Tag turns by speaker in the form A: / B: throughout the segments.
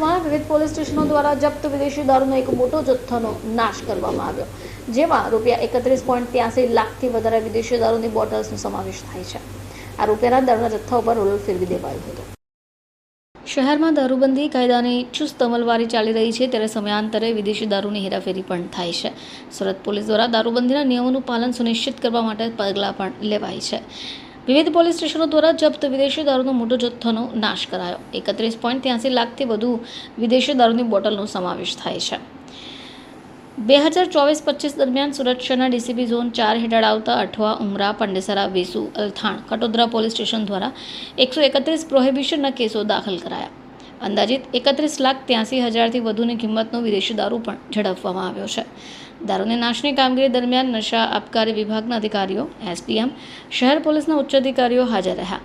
A: વિવિધ પોલીસ સ્ટેશનો દ્વારા જપ્ત વિદેશી દારૂનો એક મોટો જથ્થાનો નાશ કરવામાં આવ્યો, જેમાં રૂપિયા એકત્રીસ પોઈન્ટ ત્યાસી લાખથી વધારે વિદેશી દારૂની બોટલ્સનો સમાવેશ થાય છે. આ રૂપિયાના દારૂના જથ્થા ઉપર રોલ ફેરવી દેવાયો હતો. શહેરમાં દારૂબંધી કાયદાની ચુસ્ત અમલવારી ચાલી રહી છે, ત્યારે સમયાંતરે વિદેશી દારૂની હેરાફેરી પણ થાય છે. સુરત પોલીસ દ્વારા દારૂબંધીના નિયમોનું પાલન સુનિશ્ચિત કરવા માટે પગલાં પણ લેવાય છે. વિવિધ પોલીસ સ્ટેશનો દ્વારા જપ્ત વિદેશી દારૂનો મોટો જથ્થોનો નાશ કરાયો. એકત્રીસ પોઈન્ટ ત્યાંસી લાખથી વધુ વિદેશી દારૂની બોટલનો સમાવેશ થાય છે. બે હજાર ચોવીસ પચીસ દરમિયાન સુરત શહેરના ડીસીબી ઝોન ચાર હેઠળ આવતા અઠવા, ઉમરા, પાંડેસરા, વેસુ, અલથાણ, કટોદરા પોલીસ સ્ટેશન દ્વારા એકસો એકત્રીસ પ્રોહિબિશનના કેસો દાખલ કરાયા. અંદાજિત એકત્રીસ લાખ ત્યાંસી હજારથી વધુની કિંમતનો વિદેશી દારૂ પણ ઝડપવામાં આવ્યો છે દારૂની નાશની કામગીરી દરમિયાન નશા આબકારી વિભાગના અધિકારીઓ એસડીએમ શહેર પોલીસના ઉચ્ચ અધિકારીઓ હાજર રહ્યા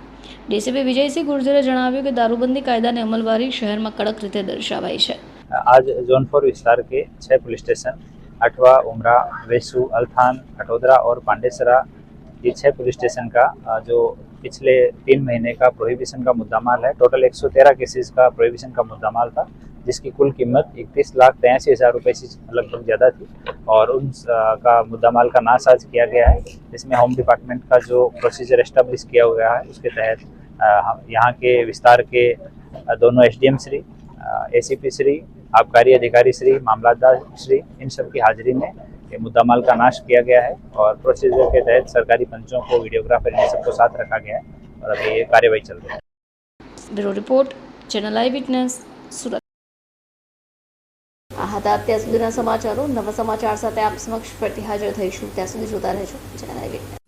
A: ડીસીપી વિજયસિંહ ગુર્જરે જણાવ્યું કે દારૂબંધી કાયદાની અમલવારી શહેરમાં કડક રીતે દર્શાવાઈ છે
B: आज जौनपुर विस्तार के छह पुलिस स्टेशन अठवा उमरा वेसू अल्थान खटोदरा और पांडेसरा ये छह पुलिस स्टेशन का अ, जो पिछले तीन महीने का प्रोहिबिशन का मुद्दा माल है टोटल 113 केसेस का प्रोहिबिशन का मुद्दा माल था, जिसकी कुल कीमत इकतीस लाख तिरासी हज़ार रुपये से लगभग ज़्यादा थी और उन का मुद्दा माल का नाश आज किया गया है। इसमें होम डिपार्टमेंट का जो प्रोसीजर एस्टेब्लिश किया हुआ है, उसके तहत यहाँ के विस्तार के दोनों एसडीएम श्री एसीपी श्री, आबकारी अधिकारी श्री, मामलादार श्री, इन सब की हाजिरी में ये मुद्दा माल का नाश किया गया है और प्रोसीजर के तहत सरकारी पंचों को वीडियोग्राफर इन सबको साथ रखा गया है और अभी ये कार्यवाही चल रही है
A: bureau report channel eyewitness Surat આ હતા અત્યાર સુધીના સમાચારો નવા સમાચાર સાથે આપ સમક્ષ ફરીથી હાજર થઈશું ત્યાં સુધી જોતા રહેજો ચેનલ આઈ વિટનેસ